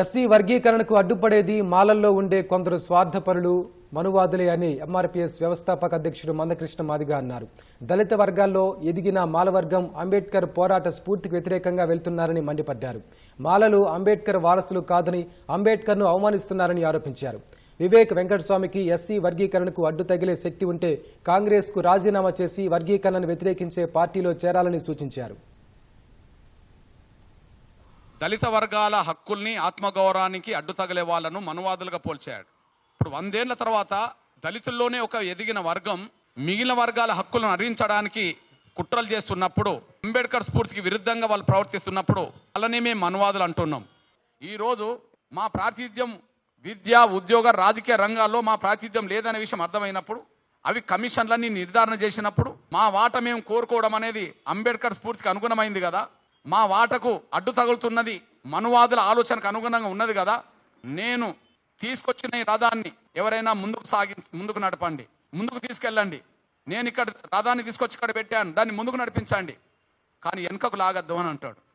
SC వర్గీకరణకు అడ్డుపడేది మాలల్లో ఉండే కొందరు స్వార్థపరులు మనువాదులే అని ఎంఆర్పీఎస్ వ్యవస్థాపక అధ్యక్షుడు మందకృష్ణ మాదిగ అన్నారు. దళిత వర్గాల్లో ఎదిగిన మాలవర్గం అంబేద్కర్ పోరాట స్ఫూర్తికి వ్యతిరేకంగా వెళ్తున్నారని మండిపడ్డారు. మాలలు అంబేద్కర్ వారసులు కాదని అంబేద్కర్ను అవమానిస్తున్నారని ఆరోపించారు. వివేక్ వెంకటస్వామికి ఎస్సీ వర్గీకరణకు అడ్డు తగిలే శక్తి ఉంటే కాంగ్రెస్కు రాజీనామా చేసి వర్గీకరణను వ్యతిరేకించే పార్టీలో చేరాలని సూచించారు. దళిత వర్గాల హక్కుల్ని ఆత్మగౌరవానికి అడ్డు తగిలే వాళ్ళను మనువాదులుగా పోల్చాడు. ఇప్పుడు వందేళ్ళ తర్వాత దళితుల్లోనే ఒక ఎదిగిన వర్గం మిగిలిన వర్గాల హక్కులను హరించడానికి కుట్రలు చేస్తున్నప్పుడు అంబేద్కర్ స్ఫూర్తికి విరుద్ధంగా వాళ్ళు ప్రవర్తిస్తున్నప్పుడు వాళ్ళని మేము మనువాదులు అంటున్నాం. ఈరోజు మా ప్రాతినిధ్యం విద్య ఉద్యోగ రాజకీయ రంగాల్లో మా ప్రాతినిధ్యం లేదనే విషయం అర్థమైనప్పుడు అవి కమిషన్లన్నీ నిర్ధారణ చేసినప్పుడు మా వాట మేము కోరుకోవడం అనేది అంబేద్కర్ స్ఫూర్తికి అనుగుణమైంది కదా. మా వాటకు అడ్డు తగులుతున్నది మనువాదుల ఆలోచనకు అనుగుణంగా ఉన్నది కదా. నేను తీసుకొచ్చిన ఈ రథాన్ని ఎవరైనా ముందుకు సాగి ముందుకు నడపండి. ముందుకు తీసుకెళ్ళండి. నేను ఇక్కడ రథాన్ని తీసుకొచ్చి ఇక్కడ పెట్టాను. దాన్ని ముందుకు నడిపించండి. కానీ వెనుకకు లాగద్దు అని అంటాడు.